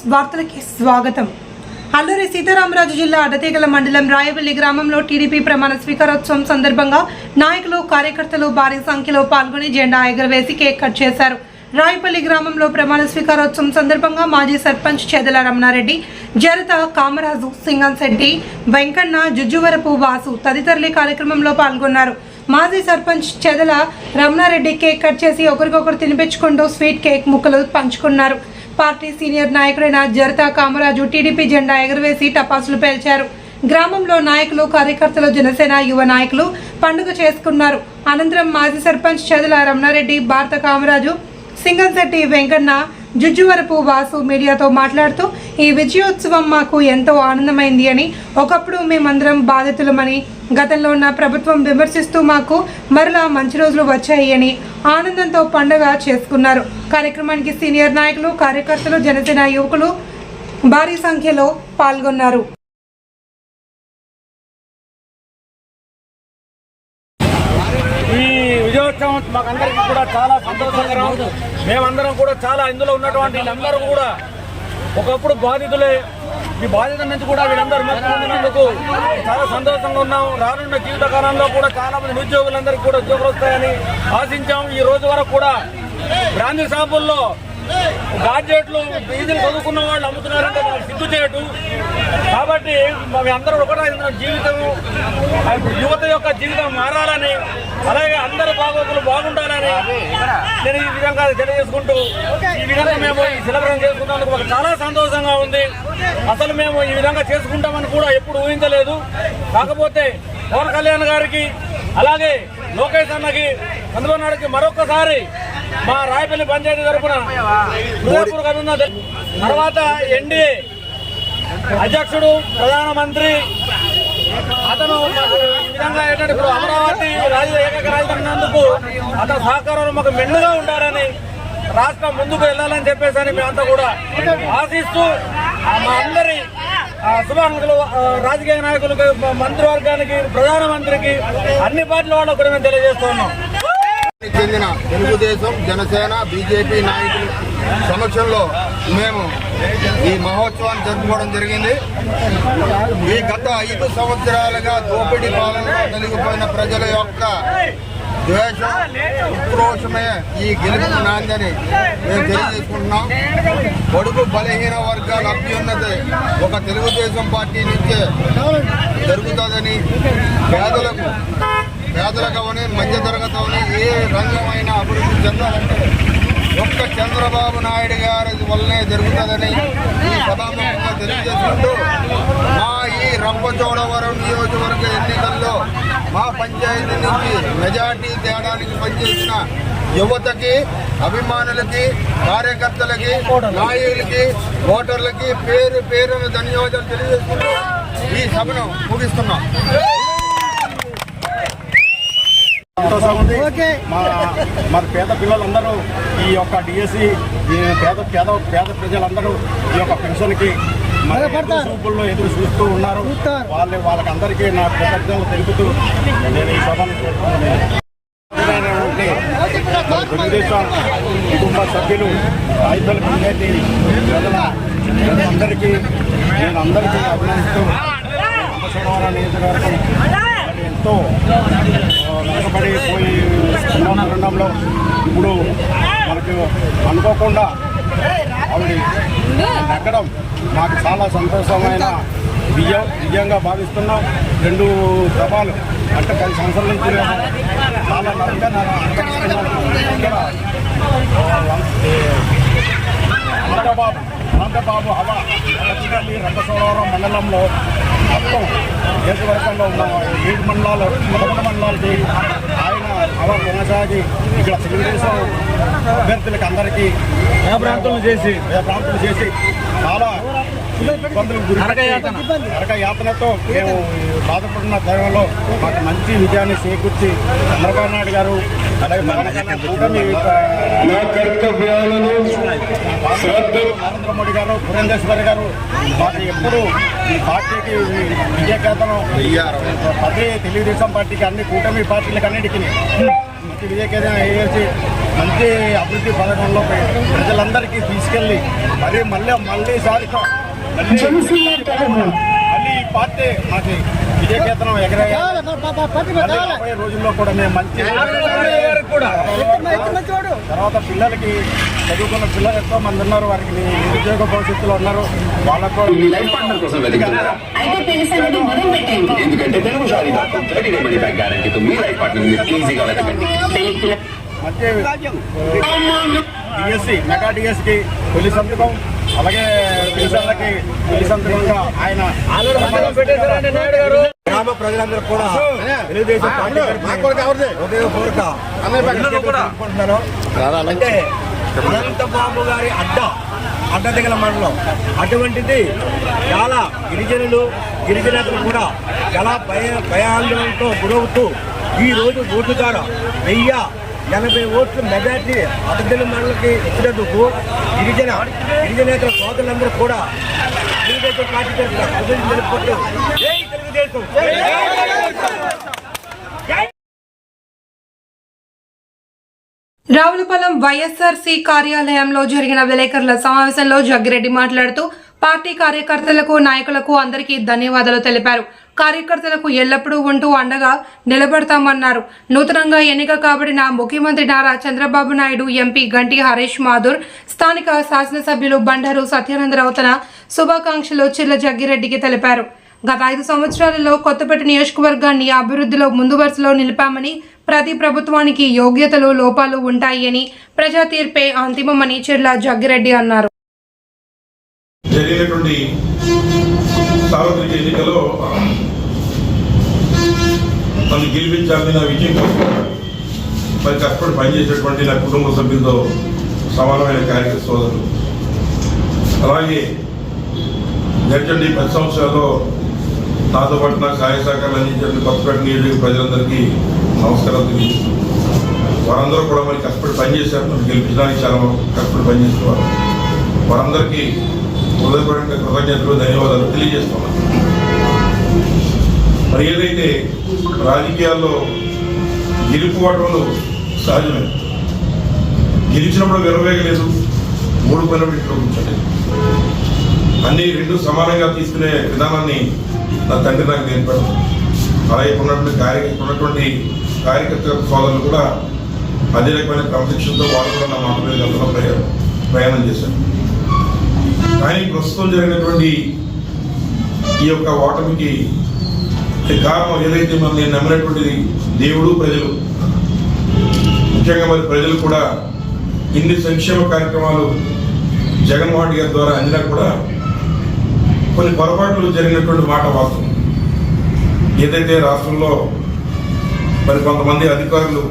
News వార్తలకి స్వాగతం. అల్లూరి సీతారామరాజు జిల్లా అడతీగల మండలం రాయవల్లి గ్రామంలో టీడీపీ ప్రమాణ స్వీకారోత్సవం సందర్భంగా నాయకులు కార్యకర్తలు భారీ సంఖ్యలో పాల్గొని జెండా ఎగురవేసి కేక్ కట్ చేశారు. రాయపల్లి గ్రామంలో ప్రమాణ స్వీకారోత్సవం సందర్భంగా మాజీ సర్పంచ్ చేదల రమణారెడ్డి జరత కామరాజు సింగంశెట్టి వెంకన్న జుజ్జువరపు వాసు తదితరులు కార్యక్రమంలో పాల్గొన్నారు. మాజీ సర్పంచ్ చెదల రమణారెడ్డి కేక్ కట్ చేసి ఒకరికొకరు తినిపించుకుంటూ స్వీట్ కేక్ ముక్కలు పంచుకున్నారు. పార్టీ సీనియర్ నాయకుడైన జరతా కామరాజు టీడీపీ జెండా ఎగురవేసి టపాసులు పేల్చారు. గ్రామంలో నాయకులు కార్యకర్తలు జనసేన యువ నాయకులు పండుగ చేసుకున్నారు. అనంతరం మాజీ సర్పంచ్ చెదల రమణారెడ్డి భారత కామరాజు సింగంశెట్టి వెంకన్న జుజ్జువరపు వాసు మీడియాతో మాట్లాడుతూ ఈ విజయోత్సవం మాకు ఎంతో ఆనందమైంది అని. ఒకప్పుడు మేమందరం బాధితులమని గతంలో ఉన్న ప్రభుత్వం విమర్శిస్తూ మాకు మరలా మంచి రోజులు వచ్చాయి అని ఆనందంతో పండుగ చేసుకున్నారు. కార్యక్రమానికి సీనియర్ నాయకులు కార్యకర్తలు జనసేన యువకులు భారీ సంఖ్యలో పాల్గొన్నారు. ఈ విజయోత్సవం మాకందరికీ కూడా చాలా సంతోషకరం. మేమందరం కూడా చాలా ఇందులో ఉన్నటువంటి అందరూ కూడా ఒకప్పుడు బాధితులే ఈ బాధ్యత నుంచి కూడా వీళ్ళందరూ మొత్తం చాలా సంతోషంగా ఉన్నాం. రానున్న జీవిత కాలంలో కూడా చాలా మంది నిరుద్యోగులందరికీ కూడా ఉద్యోగాలు వస్తాయని ఆశించాం. ఈ రోజు వరకు కూడా బ్రాంతి షాపుల్లో గాడ్జెట్లు బీజీలు చదువుకున్న వాళ్ళు అమ్ముతున్నారంటే మనకు సిగ్గు కాబట్టి మేము అందరూ ఒకటే జీవితం యువత యొక్క జీవితం మారాలని అలాగే అందరు బాగోతులు బాగుండాలని నేను ఈ విధంగా తెలియజేసుకుంటూ ఈ విధంగా మేము ఈ సెలబ్రేషన్ చేసుకున్నందుకు మాకు చాలా సంతోషంగా ఉంది. అసలు మేము ఈ విధంగా చేసుకుంటామని కూడా ఎప్పుడు ఊహించలేదు. కాకపోతే పవన్ కళ్యాణ్ గారికి అలాగే లోకేష్ అన్నకి చంద్రబాబు నాయుడుకి మరొకసారి మా రాయపల్లి పంచాయతీ తరఫున తర్వాత ఎన్డీఏ అధ్యక్షుడు ప్రధానమంత్రి అతను ఈ విధంగా ఏంటంటే ఇప్పుడు అమరావతి రాజ ఏకైక రాజధాని అతని సహకారంలో మాకు మెండుగా ఉండాలని రాష్ట్రం ముందుకు వెళ్ళాలని చెప్పేసి మేమంతా కూడా ఆశిస్తూ మా అందరి శుభాకాంక్షలు రాజకీయ నాయకులకి మంత్రివర్గానికి ప్రధానమంత్రికి అన్ని పార్టీల వాళ్ళు కూడా మేము తెలియజేస్తున్నాం చెందిన తెలుగుదేశం జనసేన బీజేపీ నాయకులు సమక్షంలో మేము ఈ మహోత్సవాన్ని జరుపుకోవడం జరిగింది. ఈ గత ఐదు సంవత్సరాలుగా దోపిడీ పాలనలో కలిగిపోయిన ప్రజల యొక్క ద్వేషం ఉక్రోషమే ఈ గెలుపు నాందని మేము తెలియజేసుకుంటున్నాం. కొడుకు బలహీన వర్గాల అభ్యున్నతి ఒక తెలుగుదేశం పార్టీ నుంచే జరుగుతుందని పేదలకు పేదలకు అవని మధ్యతరగతి అవని ఏ రంగమైనా అభివృద్ధి చెందాలంటే ఒక్క చంద్రబాబు నాయుడు గారి వల్లనే జరుగుతుందని ఈ సభాముఖంగా తెలియజేసుకుంటూ మా ఈ రంపచోడవరం నియోజకవర్గ ఎన్నికల్లో మా పంచాయతీ నుంచి మెజార్టీ తేడానికి పనిచేసిన యువతకి అభిమానులకి కార్యకర్తలకి నాయకులకి ఓటర్లకి పేరు పేరును ధన్యవాదాలు తెలియజేసుకుంటూ ఈ సభను ముగిస్తున్నాం. సంతోషం ఉంది మా మరి పేద పిల్లలందరూ ఈ యొక్క డిఎస్సి ఈ పేద పేద పేద ప్రజలందరూ ఈ యొక్క పెన్షన్కి మరి ఎదురు చూపుల్లో ఎదురు చూస్తూ ఉన్నారు. వాళ్ళ వాళ్ళకందరికీ నా కృతజ్ఞతలు తెలుపుతూ నేను ఈ సభను తెలుగుదేశం కుటుంబ సభ్యులు రైతుల పంచాయతీ అందరికీ నేను అందరికీ అభినందిస్తూ నియోజకవర్గం ఎంతో వెనకబడి పోయి ఉన్న తరుణంలో ఇప్పుడు మనకు అనుకోకుండా ఆవిడ నెగ్గడం నాకు చాలా సంతోషమైన విజయం విజయంగా భావిస్తున్నాం. రెండు సభలు అంటే పది సంవత్సరాల నుంచి చాలా నమ్మకంగా నేను ఆంధ్రబాబు హవా పచ్చిగల్లి రంగసోడవరం మండలంలో మొత్తం నియోజకవర్గంలో ఉన్న ఏడు మండలాలు పదకొండు మండలాలకి ఆయన అలా కొనసాగి ఇక్కడ తెలుగుదేశం అభ్యర్థులకు అందరికీ ప్రాంతంలో చేసి? ప్రాంతం చేసి చాలా నరకయాతన. నరక యాతనతో మేము బాధపడుతున్న తరుణంలో మాకు మంచి విజయాన్ని చేకూర్చి చంద్రబాబు నాయుడు గారు అలాగే నరేంద్ర మోడీ గారు పురంధేశ్వరి గారు మాకు ఎప్పుడు ఈ పార్టీకి విజయకేతనం ప్రతి తెలుగుదేశం పార్టీకి అన్ని కూటమి పార్టీలకు అన్నిటికీ మంచి విజయకేతనం వేసి మంచి అభివృద్ధి పథకంలో ప్రజలందరికీ తీసుకెళ్ళి మరి మళ్ళీ మళ్ళీసారి మళ్ళీ ఈ పార్టీ మాకు విజయకేతనం ఎగరేయాలి. మళ్ళీ రాబోయే రోజుల్లో కూడా మేము మంచి కూడా? తర్వాత పిల్లలకి చదువుకున్న పిల్లలు ఎంతో మంది ఉన్నారు వారికి నిరుద్యోగ భవిష్యత్తులో ఉన్నారు. వాళ్ళకు ఎందుకంటే Telugu Shaadi dot thirty day money back గ్యారంటీతో మీ లైఫ్ పార్ట్నర్ మీరు ఈజీగా వెతకండి. తెలిసిన మంచి డిఎస్సి మెగా డిఎస్కి తొలి సంతకం అలాగే పెన్షన్లకి తొలి సంతకంగా ఆయన పెట్టేశారండి నాయుడు గారు. గ్రామ ప్రజలందరూ కూడా తెలుగుదేశం పార్టీ హృదయపూర్వక అంటే అనంతబాబు గారి అడ్డ అడ్డదిగల మండలం. అటువంటిది చాలా గిరిజనులు గిరిజనేతలు కూడా చాలా భయ భయాందోళనతో గురవుతూ ఈ రోజు ఓటు ద్వారా వెయ్యి ఎనభై ఓట్లు మెజార్టీ అభ్యర్థుల మండలికి ఇచ్చినందుకు గిరిజన గిరిజనేతల సోదరులందరూ కూడా తెలుగుదేశం పార్టీ తరఫున కృతజ్ఞతలు తెలుపుకుంటూ తెలుగుదేశం! రావులపాలెం వైఎస్ఆర్సీ కార్యాలయంలో జరిగిన విలేకరుల సమావేశంలో జగ్గిరెడ్డి మాట్లాడుతూ పార్టీ కార్యకర్తలకు నాయకులకు అందరికీ ధన్యవాదాలు తెలిపారు. కార్యకర్తలకు ఎల్లప్పుడూ ఉంటూ అండగా నిలబడతామన్నారు. నూతనంగా ఎన్నిక కాబడిన ముఖ్యమంత్రి నారా చంద్రబాబు నాయుడు ఎంపీ గంటి హరీష్ మాధుర్ స్థానిక శాసనసభ్యులు బండారు సత్యానందరావు తన శుభాకాంక్షలు చిల్ల జగ్గిరెడ్డికి తెలిపారు. గత ఐదు సంవత్సరాలలో కొత్తపేట నియోజకవర్గాన్ని అభివృద్ధిలో ముందు వరుసలో నిలిపామని ప్రతి ప్రభుత్వానికి యోగ్యతలు లోపాలు ఉంటాయి అని ప్రజా తీర్పే అంతిమమని చిర్ల జగ్గిరెడ్డి అన్నారు. జరిగినటువంటి సార్వత్రిక ఎన్నికలో నన్ను గెలిపించాలని నా విజయం కోసం మరి కష్టపడి పనిచేసేటువంటి నా కుటుంబ సభ్యులతో సమానమైన కార్యకర్త సోదరులు. అలాగే గడిచండి పది సంవత్సరాల్లో నాతో పాటు నాకు సహాయ సహకారాలు అందించిన కొత్తపేట నియోజక ప్రజలందరికీ నమస్కారాలు తెలియజేస్తున్నాను వారందరూ కూడా మరి కష్టపడి పనిచేశారు నన్ను గెలిపించడానికి చాలా కష్టపడి పనిచేసేవారు. వారందరికీ హృదయపూర్వక కృతజ్ఞతలు ధన్యవాదాలు తెలియజేస్తున్నాను. మరి ఏదైతే రాజకీయాల్లో గెలుపు ఓటములు సహజమే గెలిచినప్పుడు విరవేగలేదు మూడు పనులు ఇంట్లో అన్ని రెండు సమానంగా తీసుకునే విధానాన్ని నా తండ్రి నాకు నేర్పాడు. అలాగే ఉన్నటువంటి కార్య ఉన్నటువంటి కార్యకర్త సోదరులు కూడా అదే రకమైన క్రమశిక్షణతో వాళ్ళు కూడా నా మాట మీద ప్రయా- ప్రయాణం చేశారు. కానీ ప్రస్తుతం జరిగినటువంటి ఈ యొక్క ఓటమికి కారణం ఏదైతే మనల్ని నేను నమ్మినటువంటిది దేవుడు ప్రజలు ముఖ్యంగా మరి ప్రజలు కూడా ఇన్ని సంక్షేమ కార్యక్రమాలు జగన్మోహన్ గారి ద్వారా అందినా కూడా కొన్ని పొరపాట్లు జరిగినటువంటి మాట వాస్తవం. ఏదైతే రాష్ట్రంలో మరి కొంతమంది అధికారులు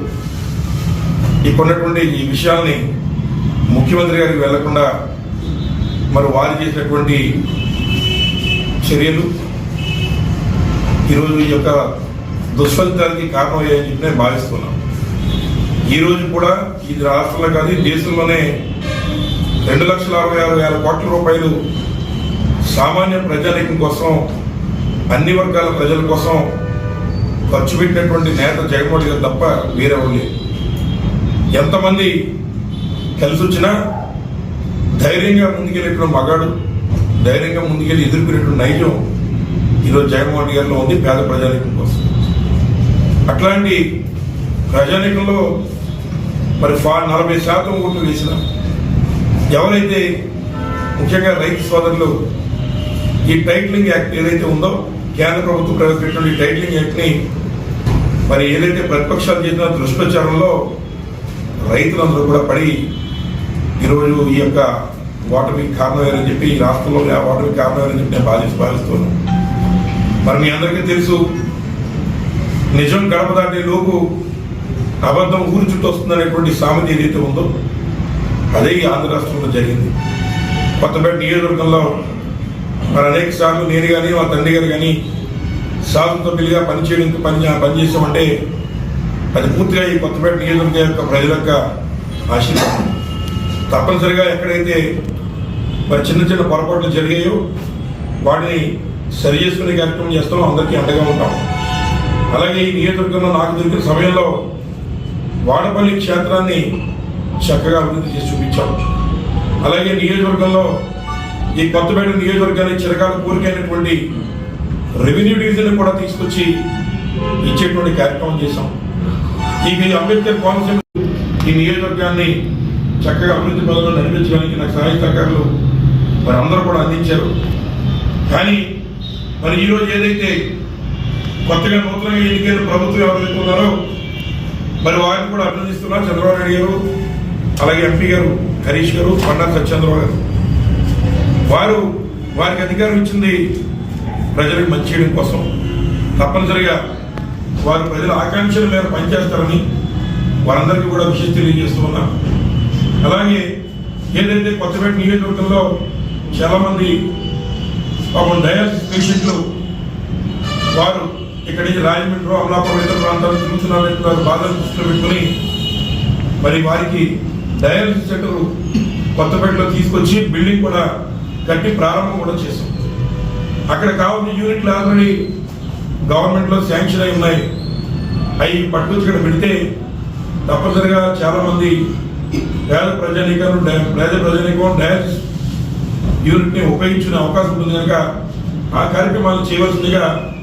ఇప్పుడున్నటువంటి ఈ విషయాల్ని ముఖ్యమంత్రి గారికి వెళ్ళకుండా మరి వారు చేసినటువంటి చర్యలు ఈరోజు ఈ యొక్క దుష్ఫలితానికి కారణమయ్యాయని చెప్పి నేను భావిస్తున్నాను. ఈరోజు కూడా ఇది రాష్ట్రంలో కానీ దేశంలోనే రెండు లక్షల అరవై ఆరు వేల కోట్ల రూపాయలు సామాన్య ప్రజానీకం కోసం అన్ని వర్గాల ప్రజల కోసం ఖర్చు పెట్టినటువంటి నేత జగన్మోహన్ గారు తప్ప వేరెవరు లేరు. ఎంతమంది కలిసి వచ్చినా ధైర్యంగా ముందుకెళ్ళేటువంటి మగాడు ధైర్యంగా ముందుకెళ్ళి ఎదుర్కొనేటువంటి నైజం ఈరోజు జగన్మోహన్ గారిలో ఉంది పేద ప్రజానీకం కోసం. అట్లాంటి ప్రజానీకంలో మరి ఫా నలభై శాతం ఓట్లు వేసిన ఎవరైతే ముఖ్యంగా రైతు సోదరులు ఈ టైటిలింగ్ యాక్ట్ ఏదైతే ఉందో కేంద్ర ప్రభుత్వం ప్రవేశపెట్టిన ఈ టైటిలింగ్ యాక్ట్ని మరి ఏదైతే ప్రతిపక్షాలు చేసిన దుష్ప్రచారంలో రైతులందరూ కూడా పడి ఈరోజు ఈ యొక్క ఓటమికి కారణమేనని చెప్పి ఈ రాష్ట్రంలో ఆ ఓటమికి కారణమేనని చెప్పి నేను బాధించి భావిస్తున్నాను మరి మీ అందరికీ తెలుసు నిజం గడప దాటే లోపు అబద్ధం ఊరు చుట్టూ వస్తుందనేటువంటి సామెత ఏదైతే ఉందో అదే ఈ ఆంధ్ర రాష్ట్రంలో జరిగింది. కొత్తపేట నియోజకవర్గంలో మరి అనేక సార్లు నేను కానీ మా తండ్రి గారు కానీ శాసనసభ్యులుగా పనిచేయడానికి పని పనిచేసామంటే అది పూర్తిగా ఈ కొత్తపేట నియోజకవర్గం యొక్క ప్రజల యొక్క ఆశీర్వాదం. తప్పనిసరిగా ఎక్కడైతే మరి చిన్న చిన్న పొరపాట్లు జరిగాయో వాటిని సరి చేసుకునే కార్యక్రమం చేస్తాం అందరికీ అండగా ఉంటాం. అలాగే ఈ నియోజకవర్గంలో నాకు దొరికిన సమయంలో వాడపల్లి క్షేత్రాన్ని చక్కగా అభివృద్ధి చేసి చూపించాం. అలాగే నియోజకవర్గంలో ఈ కొత్తపేట నియోజకవర్గానికి చిరకాల కోరికైనటువంటి రెవెన్యూ డివిజన్ కూడా తీసుకొచ్చి ఇచ్చేటువంటి కార్యక్రమం చేశాం. ఈ అంబేద్కర్ కోనసీమ ఈ నియోజకవర్గాన్ని చక్కగా అభివృద్ధి పనులను నడిపించడానికి నాకు సహాయ సహకారులు మరి అందరూ కూడా అందించారు. కానీ మరి ఈరోజు ఏదైతే కొత్తగా నూతనంగా ఎన్నికైన ప్రభుత్వం ఎవరైతే ఉన్నారో మరి వారిని కూడా అభినందిస్తున్నారు. చంద్రబాబు నాయుడు గారు అలాగే ఎంపీ గారు హరీష్ గారు పన్నా సత్యేంద్రరావు గారు. వారు వారికి అధికారం ఇచ్చింది ప్రజలకు మంచి చేయడం కోసం. తప్పనిసరిగా వారు ప్రజల ఆకాంక్షల మేర పనిచేస్తారని వారందరికీ కూడా విషయం తెలియజేస్తూ ఉన్నాం. అలాగే ఏదైతే కొత్తపేట నియోజకవర్గంలో చాలామంది పాపం డయాలసిస్ పేషెంట్లు వారు ఇక్కడి నుంచి రాజమండ్రి అమలాపురం ఇతర ప్రాంతాలు తిరుగుతున్నారు వారు బాధలు దృష్టిలో పెట్టుకుని మరి వారికి డయాలసిస్ సెంటర్ కొత్తపేటలో తీసుకొచ్చి బిల్డింగ్ కూడా కట్టి ప్రారంభం కూడా చేశాం. అక్కడ కావాల్సిన యూనిట్లు ఆల్రెడీ గవర్నమెంట్లో శాంక్షన్ అయి ఉన్నాయి. అవి పట్టుకొచ్చి ఇక్కడ పెడితే తప్పనిసరిగా చాలామంది పేద ప్రజానీకం పేద ప్రజానీకం డయాలసిస్ యూనిట్ని ఉపయోగించుకునే అవకాశం ఉంటుంది కనుక ఆ కార్యక్రమాలు చేయవలసిందిగా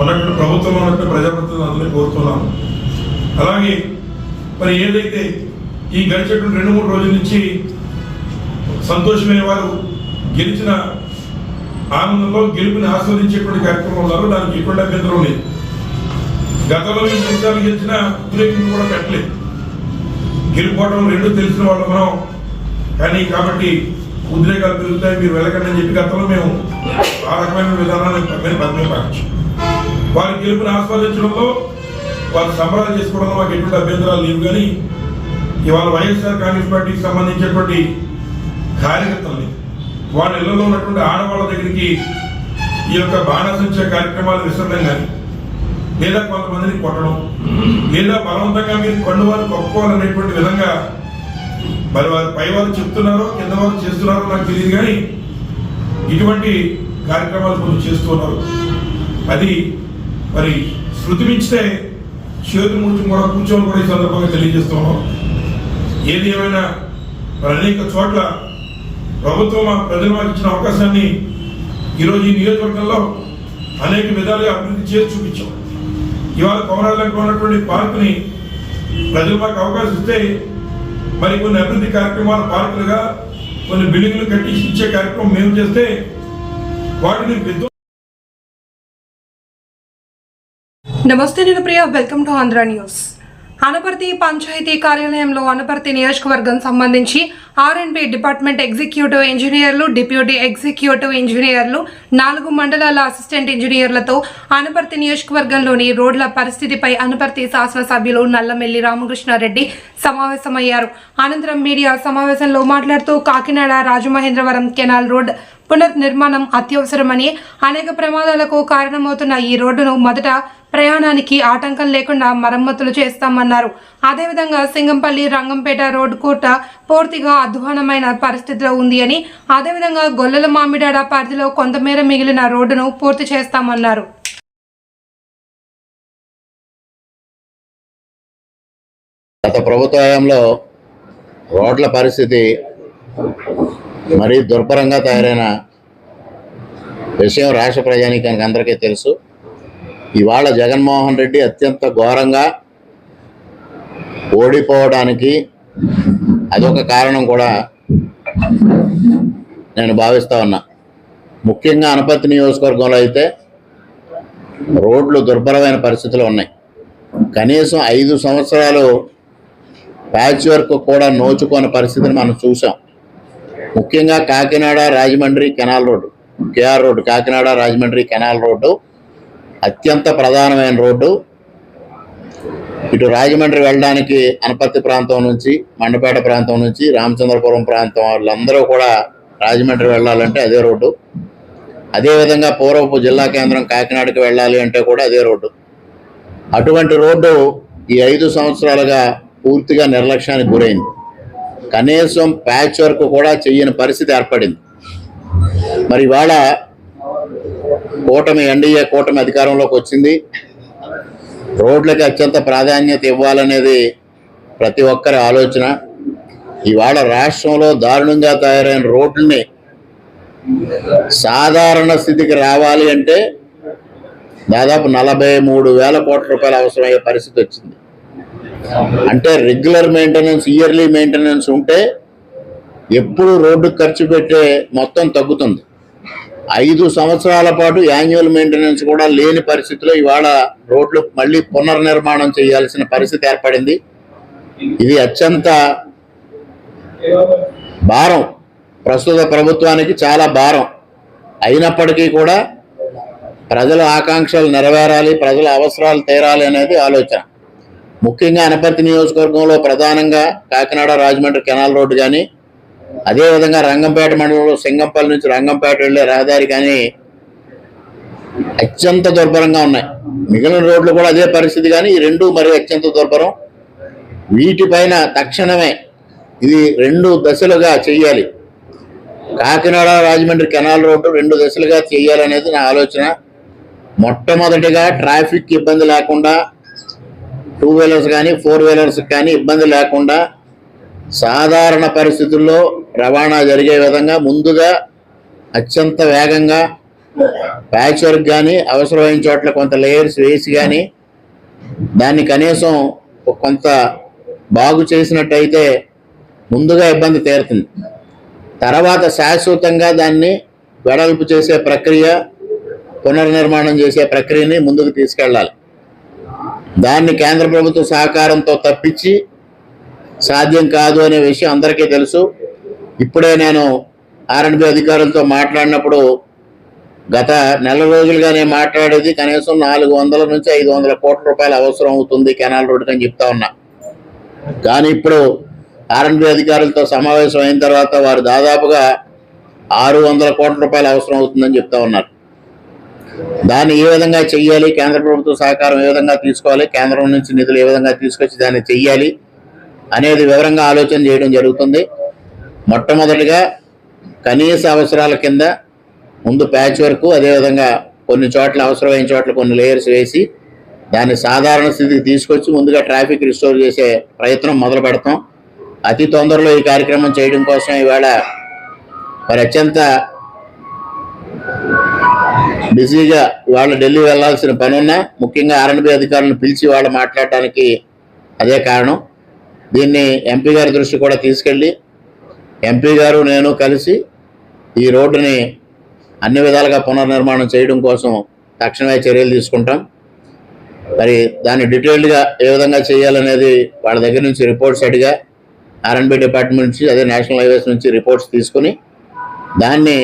ఉన్నటువంటి ప్రభుత్వంలో ఉన్నటువంటి ప్రజాప్రతినిధులు అందరినీ కోరుతున్నాం అలాగే మరి ఏదైతే ఈ గడిచేటువంటి రెండు మూడు రోజుల నుంచి సంతోషమైన వారు గెలిచిన ఆనందంలో గెలుపుని ఆస్వాదించేటువంటి కార్యక్రమం ఉన్నారు. దానికి ఎటువంటి అభ్యంతరం లేదు. గతంలో మేము ఎన్నిసార్లు గెలిచిన ఊరేగింపు కూడా పెట్టలేదు. గెలుపోవడం రెండు తెలిసిన వాళ్ళు మనం. కానీ కాబట్టి ఉద్రేకాలు పెరుగుతాయి మీరు వెళ్ళకండి అని చెప్పి గతంలో మేము ఆ రకమైన విధానాన్ని మేము పద్మే పాటించాం. వారి గెలుపుని ఆస్వాదించడంలో వారు సంబరాలు చేసుకోవడంలో మాకు ఎటువంటి అభ్యంతరాలు లేవు కానీ ఇవాళ వైఎస్ఆర్ కాంగ్రెస్ పార్టీకి సంబంధించినటువంటి కార్యకర్తల్ని వాళ్ళ ఇళ్ళలో ఉన్నటువంటి ఆడవాళ్ళ దగ్గరికి ఈ యొక్క బాణసంచ కార్యక్రమాలు విసరడం కానీ లేదా కొంతమందిని కొట్టడం లేదా బలవంతంగా మీరు కన్ను వారు విధంగా మరి వారు పై వారు చెప్తున్నారో కింద వారు చేస్తున్నారో నాకు తెలియదు కానీ ఇటువంటి కార్యక్రమాలు కొంచెం చేస్తున్నారు అది మరి శృతి మించితే చేతులు ముడిచి కూడా కూర్చొని కూడా ఈ సందర్భంగా తెలియజేస్తున్నాం ఏది ఏమైనా మరి అనేక చోట్ల ప్రభుత్వం మా ప్రజలు మాకు ఇచ్చిన అవకాశాన్ని ఈరోజు ఈ నియోజకవర్గంలో అనేక విధాలుగా అభివృద్ధి చేసి చూపించాం. ఇవాళ కొమరాళ్ళకు ఉన్నటువంటి పార్కుని ప్రజలు మాకు అవకాశం ఇస్తే మరి కొన్ని అభివృద్ధి కార్యక్రమాలు పార్కులుగా కొన్ని బిల్డింగ్లు కట్టించి ఇచ్చే కార్యక్రమం మేము చేస్తే వాటిని విద్వ నమస్తే నేను Priya welcome to Andhra news Anaparthi panchayati కార్యాలయంలో అనపర్తి నియోజకవర్గం సంబంధించి R and B department executive ఇంజనీర్లు డిప్యూటీ ఎగ్జిక్యూటివ్ ఇంజనీర్లు నాలుగు మండలాల అసిస్టెంట్ ఇంజనీర్లతో అనపర్తి నియోజకవర్గంలోని రోడ్ల పరిస్థితిపై అనపర్తి శాసనసభ్యులు నల్లమెల్లి రామకృష్ణారెడ్డి సమావేశమయ్యారు. అనంతరం మీడియా సమావేశంలో మాట్లాడుతూ కాకినాడ రాజమహేంద్రవరం కెనాల్ రోడ్ పునర్నిర్మాణం అత్యవసరమని అనేక ప్రమాదాలకు కారణమవుతున్న ఈ రోడ్డును మొదట ప్రయాణానికి ఆటంకం లేకుండా మరమ్మతులు చేస్తామన్నారు. అదేవిధంగా సింగంపల్లి రంగంపేట రోడ్ కూట పూర్తిగా అధ్వానమైన పరిస్థితిలో ఉంది అని అదేవిధంగా గొల్లల మామిడాడ పరిధిలో కొంతమేర మిగిలిన రోడ్డును పూర్తి చేస్తామన్నారు. గత ప్రభుత్వంలో రోడ్ల పరిస్థితి మరీ దుర్భరంగా తయారైన విషయం రాష్ట్ర ప్రజానీకానికి అందరికీ తెలుసు. ఇవాళ జగన్మోహన్ రెడ్డి అత్యంత ఘోరంగా ఓడిపోవడానికి అదొక కారణం కూడా నేను భావిస్తా ఉన్నా. ముఖ్యంగా అనపర్తి నియోజకవర్గంలో అయితే రోడ్లు దుర్భరమైన పరిస్థితులు ఉన్నాయి. కనీసం ఐదు సంవత్సరాలు ప్యాచ్ వర్క్ కూడా నోచుకోని పరిస్థితిని మనం చూసాం ముఖ్యంగా Kakinada Rajahmundry canal road K R road Kakinada Rajahmundry canal road అత్యంత ప్రధానమైన రోడ్డు. ఇటు రాజమండ్రి వెళ్ళడానికి అనపర్తి ప్రాంతం నుంచి మండపేట ప్రాంతం నుంచి రామచంద్రపురం ప్రాంతం వాళ్ళందరూ కూడా రాజమండ్రి వెళ్ళాలంటే అదే రోడ్డు. అదేవిధంగా పూర్వపు జిల్లా కేంద్రం కాకినాడకి వెళ్ళాలి అంటే కూడా అదే రోడ్డు. అటువంటి రోడ్డు ఈ ఐదు సంవత్సరాలుగా పూర్తిగా నిర్లక్ష్యానికి గురైంది. కనీసం ప్యాచ్ వర్క్ కూడా చెయ్యని పరిస్థితి ఏర్పడింది. మరి ఇవాళ కూటమి ఎన్డీఏ కూటమి అధికారంలోకి వచ్చింది. రోడ్లకి అత్యంత ప్రాధాన్యత ఇవ్వాలనేది ప్రతి ఒక్కరి ఆలోచన. ఇవాళ రాష్ట్రంలో దారుణంగా తయారైన రోడ్లని సాధారణ స్థితికి రావాలి అంటే దాదాపు నలభై మూడు వేల కోట్ల రూపాయలు అవసరమయ్యే పరిస్థితి వచ్చింది. అంటే రెగ్యులర్ మెయింటెనెన్స్ ఇయర్లీ మెయింటెనెన్స్ ఉంటే ఎప్పుడు రోడ్డు ఖర్చు పెట్టే మొత్తం తగ్గుతుంది. ఐదు సంవత్సరాల పాటు యాన్యువల్ మెయింటెనెన్స్ కూడా లేని పరిస్థితిలో ఇవాళ రోడ్లు మళ్ళీ పునర్నిర్మాణం చేయాల్సిన పరిస్థితి ఏర్పడింది. ఇది అత్యంత భారం. ప్రస్తుత ప్రభుత్వానికి చాలా భారం. అయినప్పటికీ కూడా ప్రజల ఆకాంక్షలు నెరవేరాలి ప్రజల అవసరాలు తీరాలి అనేది ఆలోచన. ముఖ్యంగా అనపర్తి నియోజకవర్గంలో ప్రధానంగా కాకినాడ రాజమండ్రి కెనాల్ రోడ్డు కానీ అదేవిధంగా రంగంపేట మండలంలో సింగంపల్లి నుంచి రంగంపేట వెళ్ళే రహదారి కానీ అత్యంత దుర్భరంగా ఉన్నాయి. మిగిలిన రోడ్లు కూడా అదే పరిస్థితి కానీ ఈ రెండు మరి అత్యంత దుర్భరం. వీటిపైన తక్షణమే ఇది రెండు దశలుగా చెయ్యాలి కాకినాడ రాజమండ్రి కెనాల్ రోడ్డు రెండు దశలుగా చేయాలనేది నా ఆలోచన. మొట్టమొదటిగా ట్రాఫిక్ ఇబ్బంది లేకుండా టూ వీలర్స్ కానీ ఫోర్ వీలర్స్ కానీ ఇబ్బంది లేకుండా సాధారణ పరిస్థితుల్లో రవాణా జరిగే విధంగా ముందుగా అత్యంత వేగంగా ప్యాచ్ వర్క్ కానీ అవసరమైన చోట్ల కొంత లేయర్స్ వేసి కానీ దాన్ని కనీసం కొంత బాగు చేసినట్టయితే ముందుగా ఇబ్బంది తీరుతుంది. తర్వాత శాశ్వతంగా దాన్ని వెడల్పు చేసే ప్రక్రియ పునర్నిర్మాణం చేసే ప్రక్రియని ముందుకు తీసుకెళ్ళాలి. దాన్ని కేంద్ర ప్రభుత్వ సహకారంతో తప్పించి సాధ్యం కాదు అనే విషయం అందరికీ తెలుసు. ఇప్పుడే నేను ఆర్ఎండ్బి అధికారులతో మాట్లాడినప్పుడు గత నెల రోజులుగానే మాట్లాడేది కనీసం నాలుగు వందల నుంచి ఐదు వందల కోట్ల రూపాయలు అవసరం అవుతుంది కెనాల్ రోడ్డుకి అని చెప్తా ఉన్నా. కానీ ఇప్పుడు ఆర్ఎండ్బి అధికారులతో సమావేశం అయిన తర్వాత వారు దాదాపుగా ఆరు వందల కోట్ల రూపాయలు అవసరం అవుతుందని చెప్తా ఉన్నారు. దాన్ని ఏ విధంగా చెయ్యాలి? కేంద్ర ప్రభుత్వ సహకారం ఏ విధంగా తీసుకోవాలి? కేంద్రం నుంచి నిధులు ఏ విధంగా తీసుకొచ్చి దాన్ని చెయ్యాలి? అనేది వివరంగా ఆలోచన చేయడం జరుగుతుంది. మొట్టమొదటిగా కనీస అవసరాల కింద ముందు ప్యాచ్ వరకు అదేవిధంగా కొన్ని చోట్ల అవసరమైన చోట్ల కొన్ని లేయర్స్ వేసి దాన్ని సాధారణ స్థితికి తీసుకొచ్చి ముందుగా ట్రాఫిక్ రిస్టోర్ చేసే ప్రయత్నం మొదలు పెడతాం. అతి తొందరలో ఈ కార్యక్రమం చేయడం కోసం ఈవేళ మరి అత్యంత బిజీగా వాళ్ళు ఢిల్లీ వెళ్ళాల్సిన పని ఉన్నా ముఖ్యంగా ఆర్ఎన్బి అధికారులను పిలిచి వాళ్ళు మాట్లాడటానికి అదే కారణం. దీన్ని ఎంపీ గారి దృష్టి కూడా తీసుకెళ్ళి ఎంపీ గారు నేను కలిసి ఈ రోడ్డుని అన్ని విధాలుగా పునర్నిర్మాణం చేయడం కోసం తక్షణమే చర్యలు తీసుకుంటాం. మరి దాన్ని డీటెయిల్డ్గా ఏ విధంగా చేయాలనేది వాళ్ళ దగ్గర నుంచి రిపోర్ట్స్ అడిగా ఆర్ఎన్బి డిపార్ట్మెంట్ నుంచి అదే నేషనల్ హైవేస్ నుంచి రిపోర్ట్స్ తీసుకుని దాన్ని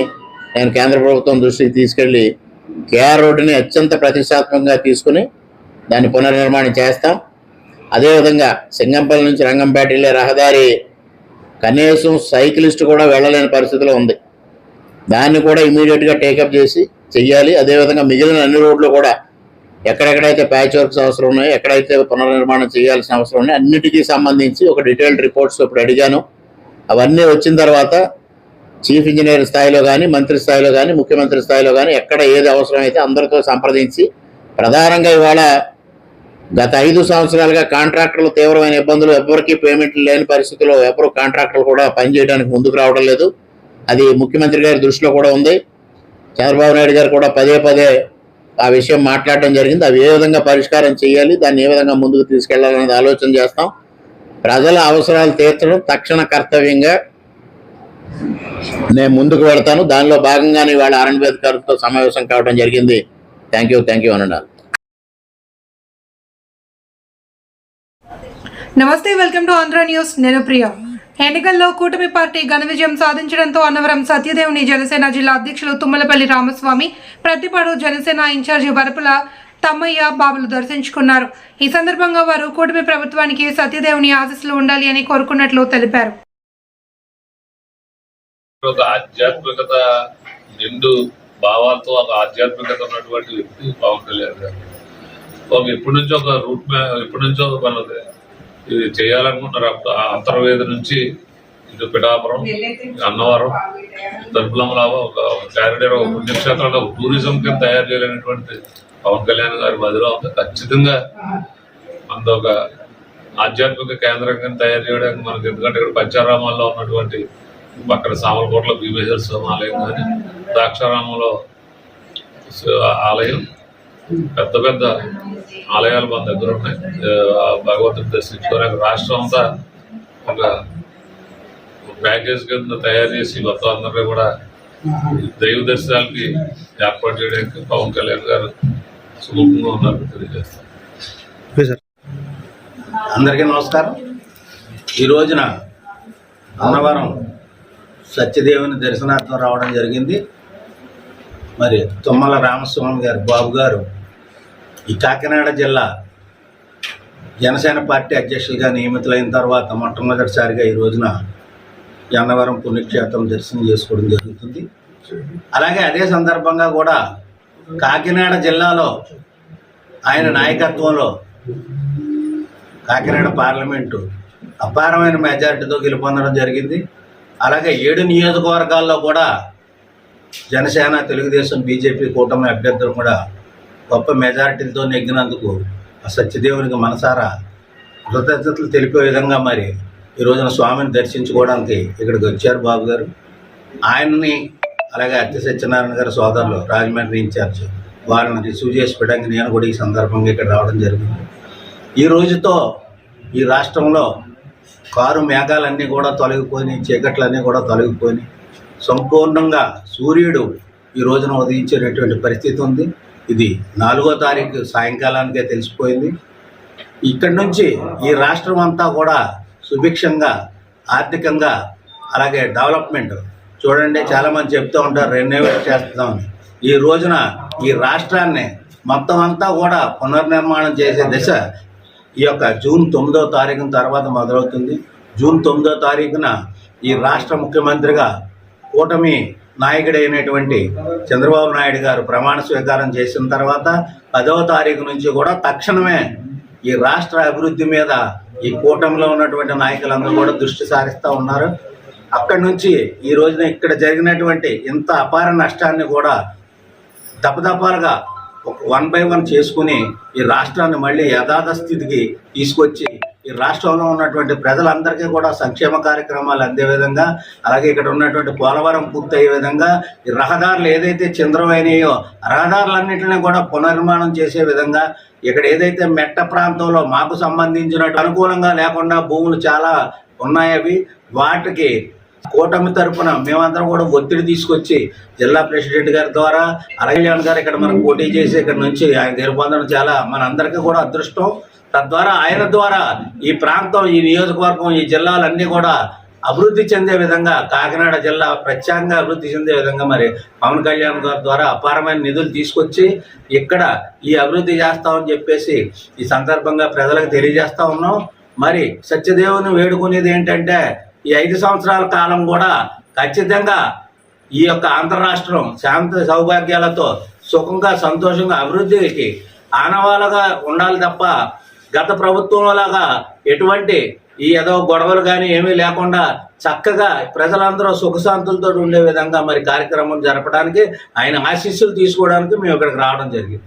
నేను కేంద్ర ప్రభుత్వం దృష్టికి తీసుకెళ్ళి కేఆర్ రోడ్డుని అత్యంత ప్రతిష్టాత్మకంగా తీసుకుని దాన్ని పునర్నిర్మాణం చేస్తాం. అదేవిధంగా సింగంపల్లి నుంచి రంగంపేట వెళ్ళే రహదారి కనీసం సైకిలిస్ట్ కూడా వెళ్ళలేని పరిస్థితిలో ఉంది. దాన్ని కూడా ఇమీడియట్గా టేకప్ చేసి చెయ్యాలి. అదేవిధంగా మిగిలిన అన్ని రోడ్లు కూడా ఎక్కడెక్కడైతే ప్యాచ్ వర్క్స్ అవసరం ఉన్నాయో ఎక్కడైతే పునర్నిర్మాణం చేయాల్సిన అవసరం ఉన్నాయో అన్నిటికీ సంబంధించి ఒక డీటెయిల్డ్ రిపోర్ట్స్ ఇప్పుడు అడిగాను. అవన్నీ వచ్చిన తర్వాత చీఫ్ ఇంజనీర్ స్థాయిలో కానీ మంత్రి స్థాయిలో కానీ ముఖ్యమంత్రి స్థాయిలో కానీ ఎక్కడ ఏది అవసరమైతే అందరితో సంప్రదించి ప్రధానంగా ఇవాళ గత ఐదు సంవత్సరాలుగా కాంట్రాక్టర్లు తీవ్రమైన ఇబ్బందులు. ఎవరికీ పేమెంట్లు లేని పరిస్థితుల్లో ఎవరు కాంట్రాక్టర్లు కూడా పనిచేయడానికి ముందుకు రావడం లేదు. అది ముఖ్యమంత్రి గారి దృష్టిలో కూడా ఉంది. చంద్రబాబు నాయుడు గారు కూడా పదే పదే ఆ విషయం మాట్లాడడం జరిగింది. అవి ఏ విధంగా పరిష్కారం చేయాలి దాన్ని ఏ విధంగా ముందుకు తీసుకెళ్ళాలనేది ఆలోచన చేస్తాం. ప్రజల అవసరాలు తీర్చడం తక్షణ కర్తవ్యంగా నేను ముందుకు వెళ్తాను. దానిలో భాగంగానే వాళ్ళ ఆర్ఎండ్బి అధికారులతో సమావేశం కావడం జరిగింది. థ్యాంక్ యూ థ్యాంక్ యూ అనండి. నమస్తే వెల్కమ్ టు ఆంధ్ర న్యూస్. నేను ప్రియ. ఎన్నికల్లో కూటమి పార్టీ ఘన విజయం సాధించడంతో అన్నవరం సత్యదేవుని జనసేన జిల్లా అధ్యక్షులు తుమ్మలపల్లి రామస్వామి ప్రతిపాడు జనసేన ఇన్ఛార్జి వరపుల తమ్మయ్య బాబులు దర్శించుకున్నారు. ఈ సందర్భంగా వారు కూటమి ప్రభుత్వానికి సత్యదేవుని ఆశస్సులు ఉండాలి అని కోరుకున్నట్లు తెలిపారు. ఒక ఆధ్యాత్మికత నిండు భావాలతో ఒక ఆధ్యాత్మికత ఉన్నటువంటి వ్యక్తి పవన్ కళ్యాణ్ గారు. ఒక ఎప్పటి నుంచో ఒక రూట్ మ్యా నుంచో మనది ఇది చేయాలనుకుంటున్నారు. అప్పుడు అంతర్వేది నుంచి ఇటు పిఠాపురం అన్నవరం తలుపులమలాగా ఒక క్యారిడర్ ఒక పుణ్యక్షేత్రంలో టూరిజం కింద తయారు చేయలేనటువంటి పవన్ కళ్యాణ్ గారి బదిలో ఉంది ఖచ్చితంగా అంత ఒక ఆధ్యాత్మిక కేంద్రం కింద తయారు చేయడానికి మనకి ఎందుకంటే ఇక్కడ పంచారామాల్లో ఉన్నటువంటి పక్కన సామలకోటలో భీమేశ్వర స్వామి ఆలయం కానీ ద్రాక్షారామంలో ఆలయం పెద్ద పెద్ద ఆలయాలు మన దగ్గర ఉన్నాయి. ఆ భగవంతుని దర్శించుకోవడానికి రాష్ట్రం అంతా ఒక ప్యాకేజ్ కింద తయారు చేసి మొత్తం అందరినీ కూడా దైవ దర్శనాలకి ఏర్పాటు చేయడానికి పవన్ కళ్యాణ్ గారు సుముఖంగా ఉన్నారు తెలియజేస్తారు. అందరికీ నమస్కారం. ఈ రోజున అన్నవరం సత్యదేవుని దర్శనార్థం రావడం జరిగింది. మరి తుమ్మల రామస్వామి గారు బాబు గారు ఈ కాకినాడ జిల్లా జనసేన పార్టీ అధ్యక్షులుగా నియమితులైన తర్వాత మొట్టమొదటిసారిగా ఈ రోజున ఈ అన్నవరం పుణ్యక్షేత్రం దర్శనం చేసుకోవడం జరుగుతుంది. అలాగే అదే సందర్భంగా కూడా కాకినాడ జిల్లాలో ఆయన నాయకత్వంలో కాకినాడ పార్లమెంటు అపారమైన మెజారిటీతో గెలుపొందడం జరిగింది. అలాగే ఏడు నియోజకవర్గాల్లో కూడా జనసేన తెలుగుదేశం బీజేపీ కూటమి అభ్యర్థులు కూడా గొప్ప మెజారిటీలతో నెగ్గినందుకు ఆ సత్యదేవునికి మనసారా కృతజ్ఞతలు తెలిపే విధంగా మరి ఈ రోజున స్వామిని దర్శించుకోవడానికి ఇక్కడికి వచ్చారు బాబు గారు. ఆయన్ని అలాగే అత్య సత్యనారాయణ గారి సోదరులు రాజమండ్రి ఇన్ఛార్జ్ వారిని రిసీవ్ చేసి పెట్టడానికి నేను కూడా ఈ సందర్భంగా ఇక్కడ రావడం జరిగింది. ఈ రోజుతో ఈ రాష్ట్రంలో కారు మేఘాలన్నీ కూడా తొలగిపోయి చీకట్లన్నీ కూడా తొలగిపోయి సంపూర్ణంగా సూర్యుడు ఈ రోజున ఉదయించేటటువంటి పరిస్థితి ఉంది. ఇది నాలుగో తారీఖు సాయంకాలానికే తెలిసిపోయింది. ఇక్కడి నుంచి ఈ రాష్ట్రం అంతా కూడా సుభిక్షంగా ఆర్థికంగా అలాగే డెవలప్మెంట్ చూడండి చాలామంది చెప్తూ ఉంటారు రెన్యువేట్ చేస్తామని ఈ రోజున ఈ రాష్ట్రాన్ని మొత్తం అంతా కూడా పునర్నిర్మాణం చేసే దశ ఈ యొక్క జూన్ తొమ్మిదో తారీఖున తర్వాత మొదలవుతుంది. జూన్ తొమ్మిదో తారీఖున ఈ రాష్ట్ర ముఖ్యమంత్రిగా కూటమి నాయకుడైనటువంటి చంద్రబాబు నాయుడు గారు ప్రమాణ స్వీకారం చేసిన తర్వాత పదవ తారీఖు నుంచి కూడా తక్షణమే ఈ రాష్ట్ర అభివృద్ధి మీద ఈ కూటమిలో ఉన్నటువంటి నాయకులందరూ కూడా దృష్టి సారిస్తూ ఉన్నారు. అక్కడి నుంచి ఈ రోజున ఇక్కడ జరిగినటువంటి ఇంత అపార నష్టాన్ని కూడా దపదపాలుగా ఒక వన్ బై వన్ చేసుకుని ఈ రాష్ట్రాన్ని మళ్ళీ యథాథ స్థితికి తీసుకొచ్చి ఈ రాష్ట్రంలో ఉన్నటువంటి ప్రజలందరికీ కూడా సంక్షేమ కార్యక్రమాలు అందే విధంగా అలాగే ఇక్కడ ఉన్నటువంటి పోలవరం పూర్తయ్యే విధంగా ఈ రహదారులు ఏదైతే చంద్రమైనయో రహదారులన్నింటినీ కూడా పునర్నిర్మాణం చేసే విధంగా ఇక్కడ ఏదైతే మెట్ట ప్రాంతంలో మాకు సంబంధించినట్టు అనుకూలంగా లేకుండా భూములు చాలా ఉన్నాయి అవి వాటికి కూటమి తరపున మేమందరం కూడా ఒత్తిడి తీసుకొచ్చి జిల్లా ప్రెసిడెంట్ గారి ద్వారా అరగల్యాణ్ గారు ఇక్కడ మనకు పోటీ చేసి ఇక్కడ నుంచి ఆయన గెలుపొందడం చాలా మనందరికీ కూడా అదృష్టం. తద్వారా ఆయన ద్వారా ఈ ప్రాంతం ఈ నియోజకవర్గం ఈ జిల్లాలన్నీ కూడా అభివృద్ధి చెందే విధంగా కాకినాడ జిల్లా ప్రత్యేకంగా అభివృద్ధి చెందే విధంగా మరి పవన్ కళ్యాణ్ గారి ద్వారా అపారమైన నిధులు తీసుకొచ్చి ఇక్కడ ఈ అభివృద్ధి చేస్తామని చెప్పేసి ఈ సందర్భంగా ప్రజలకు తెలియజేస్తా ఉన్నాం. మరి సత్యదేవుని వేడుకునేది ఏంటంటే ఈ ఐదు సంవత్సరాల కాలం కూడా ఖచ్చితంగా ఈ యొక్క ఆంధ్ర రాష్ట్రం శాంతి సౌభాగ్యాలతో సుఖంగా సంతోషంగా అభివృద్ధికి ఆనవాలుగా ఉండాలి తప్ప గత ప్రభుత్వంలాగా ఎటువంటి ఈ ఏదో గొడవలు కానీ ఏమీ లేకుండా చక్కగా ప్రజలందరూ సుఖశాంతులతో ఉండే విధంగా మరి కార్యక్రమం జరపడానికి ఆయన ఆశీస్సులు తీసుకోవడానికి మేము ఇక్కడికి రావడం జరిగింది.